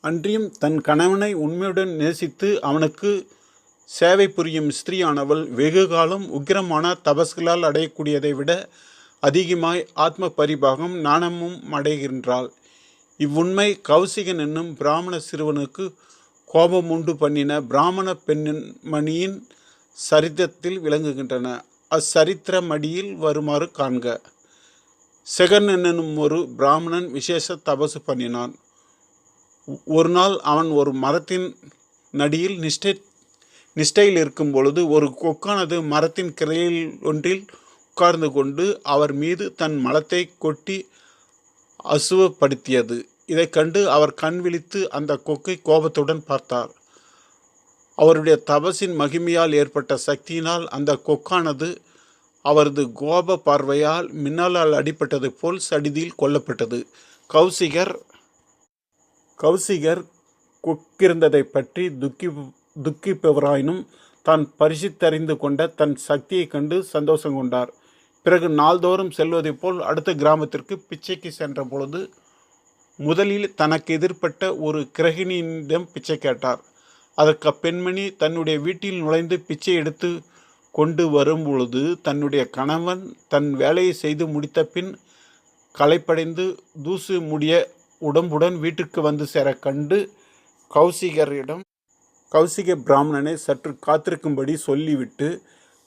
அன்றியும் தன் கணவனை உண்மையுடன் நேசித்து அவனுக்கு சேவை புரியும் ஸ்திரீயானவள் வெகு காலம் உக்கிரமான தபஸ்களால் அடையக்கூடியதை விட அதிகமாய் ஆத்ம பரிபாகம் நாணமும் அடைகின்றாள். இவ்வுண்மை கௌசிகன் என்னும் பிராமண சிறுவனுக்கு கோபம் உண்டு பண்ணின பிராமண பெண்மணியின் சரித்திரத்தில் விளங்குகின்றன. அச்சரித்திரமடியில் வருமாறு காண்க. செகன் என்னும் ஒரு பிராமணன் விசேஷ தபசு பண்ணினான். ஒரு நாள் அவன் ஒரு மரத்தின் நடியில் நிஷ்டை நிஷ்டையில் இருக்கும் பொழுது ஒரு கொக்கானது மரத்தின் கிளையில் ஒன்றில் உட்கார்ந்து கொண்டு அவர் மீது தன் மலத்தை கொட்டி அசுவப்படுத்தியது. இதைக் கண்டு அவர் கண் விழித்து அந்த கொக்கை கோபத்துடன் பார்த்தார். அவருடைய தபசின் மகிமையால் ஏற்பட்ட சக்தியினால் அந்த கொக்கானது அவரது கோப பார்வையால் மின்னலால் அடிபட்டது போல் சடிதியில் கொல்லப்பட்டது. கௌசிகர் கௌசிகர் கொக்கிருந்ததை பற்றி துக்கி துக்கிப்பவராயினும் தான் பரிசித்தறிந்து கொண்ட தன் சக்தியைக் கண்டு சந்தோஷம் கொண்டார். பிறகு நாள்தோறும் செல்வதைப் போல் அடுத்த கிராமத்திற்கு பிச்சைக்கு சென்ற பொழுது முதலில் தனக்கு எதிர்ப்பட்ட ஒரு கிரகிணியிடம் பிச்சை கேட்டார். அதற்கு அப்பெண்மணி தன்னுடைய வீட்டில் நுழைந்து பிச்சை எடுத்து கொண்டு வரும் பொழுது தன்னுடைய கணவன் தன் வேலையை செய்து முடித்த பின் களைப்படைந்து தூசு முடிய உடம்புடன் வீட்டிற்கு வந்து சேர கண்டு கௌசிகரிடம் கௌசிக பிராமணனை சற்று காத்திருக்கும்படி சொல்லிவிட்டு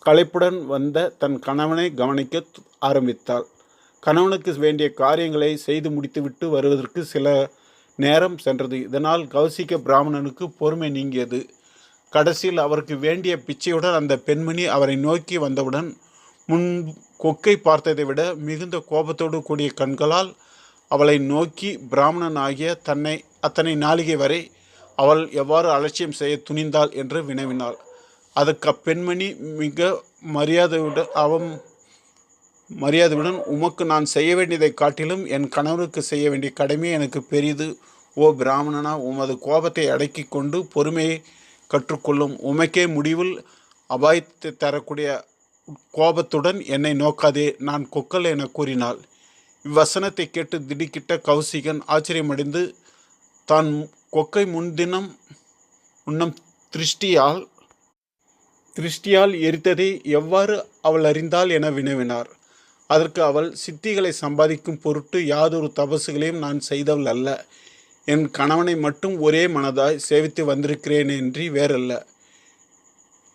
களைப்புடன் வந்த தன் கணவனை கவனிக்க ஆரம்பித்தாள். கணவனுக்கு வேண்டிய காரியங்களை செய்து முடித்துவிட்டு வருவதற்கு சில நேரம் சென்றது. இதனால் கௌசிக பிராமணனுக்கு பொறுமை நீங்கியது. கடைசியில் அவருக்கு வேண்டிய பிச்சையுடன் அந்த பெண்மணி அவரை நோக்கி வந்தவுடன் முன் கொக்கை பார்த்ததை விட மிகுந்த கோபத்தோடு கூடிய கண்களால் அவளை நோக்கி பிராமணன் ஆகிய தன்னை அத்தனை நாளிகை வரை அவள் எவ்வாறு அலட்சியம் செய்ய துணிந்தாள் என்று வினவினாள். அதற்கு அப்பெண்மணி மிக மரியாதையுடன் அவன் மரியாதையுடன் உமக்கு நான் செய்ய வேண்டியதை காட்டிலும் என் கணவனுக்கு செய்ய வேண்டிய கடமை எனக்கு பெரிது. ஓ பிராமணனா உமது கோபத்தை அடக்கி கொண்டு பொறுமையை கற்றுக்கொள்ளும். உமக்கே முடிவில் அபாயத்தை தரக்கூடிய கோபத்துடன் என்னை நோக்காதே. நான் கொக்கல் என கூறினாள். இவ்வசனத்தை கேட்டு திடுக்கிட்ட கௌசிகன் ஆச்சரியமடைந்து தான் கொக்கை முன்தினம் உன்னம் திருஷ்டியால் திருஷ்டியால் எரித்ததை எவ்வாறு அவள் அறிந்தாள் என வினவினார். அதற்கு அவள் சித்திகளை சம்பாதிக்கும் பொருட்டு யாதொரு தபசுகளையும் நான் செய்தவள் அல்ல. என் கணவனை மட்டும் ஒரே மனதாய் சேவித்து வந்திருக்கிறேன் என்று வேறல்ல.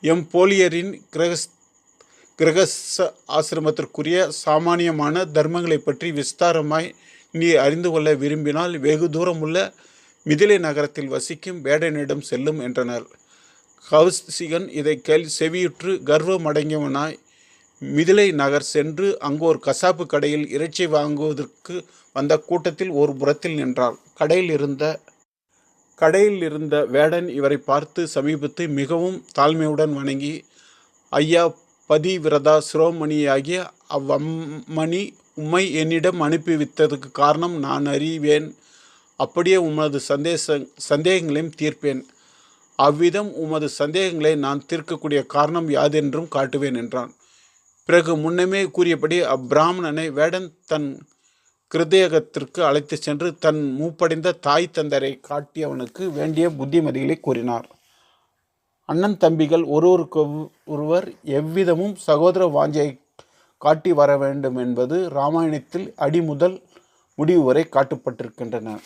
எம் போலியரின் கிரகஸ் கிரகச ஆசிரமத்திற்குரிய சாமானியமான தர்மங்களை பற்றி விஸ்தாரமாய் நீ அறிந்து கொள்ள விரும்பினால் வெகு தூரமுள்ள மிதிலை நகரத்தில் வசிக்கும் வேடனிடம் செல்லும் என்றனர். கௌசிகன் இதை கேள் செவியுற்று கர்வமடங்கியவனாய் மிதிலை நகர் சென்று அங்கு ஒரு கசாப்பு கடையில் இறைச்சி வாங்குவதற்கு வந்த கூட்டத்தில் ஒரு புறத்தில் நின்றார் கடையில் இருந்த கடையில் இருந்த வேடன் இவரை பார்த்து சமீபத்து மிகவும் தாழ்மையுடன் வணங்கி ஐயா பதிவிரதா சிரோமணியாகிய அவ்வம்மணி உம்மை என்னிடம் அனுப்பி வைத்ததுக்கு காரணம் நான் அறிவேன். அப்படியே உமது சந்தேச சந்தேகங்களையும் தீர்ப்பேன். அவ்விதம் உமது சந்தேகங்களை நான் தீர்க்கக்கூடிய காரணம் யாதென்றும் காட்டுவேன் என்றான். பிறகு முன்னமே கூறியபடி அப்பிராமணனை வேடன் தன் கிருதயகத்திற்கு அழைத்து சென்று தன் மூப்படைந்த தாய் தந்தரை காட்டியவனுக்கு வேண்டிய புத்திமதிகளை கூறினார். அண்ணன் தம்பிகள் ஒருவருக்கு ஒருவர் எவ்விதமும் சகோதர வாஞ்சையை காட்டி வர வேண்டும் என்பது இராமாயணத்தில் அடிமுதல் முடிவு வரை காட்டப்பட்டிருக்கின்றன.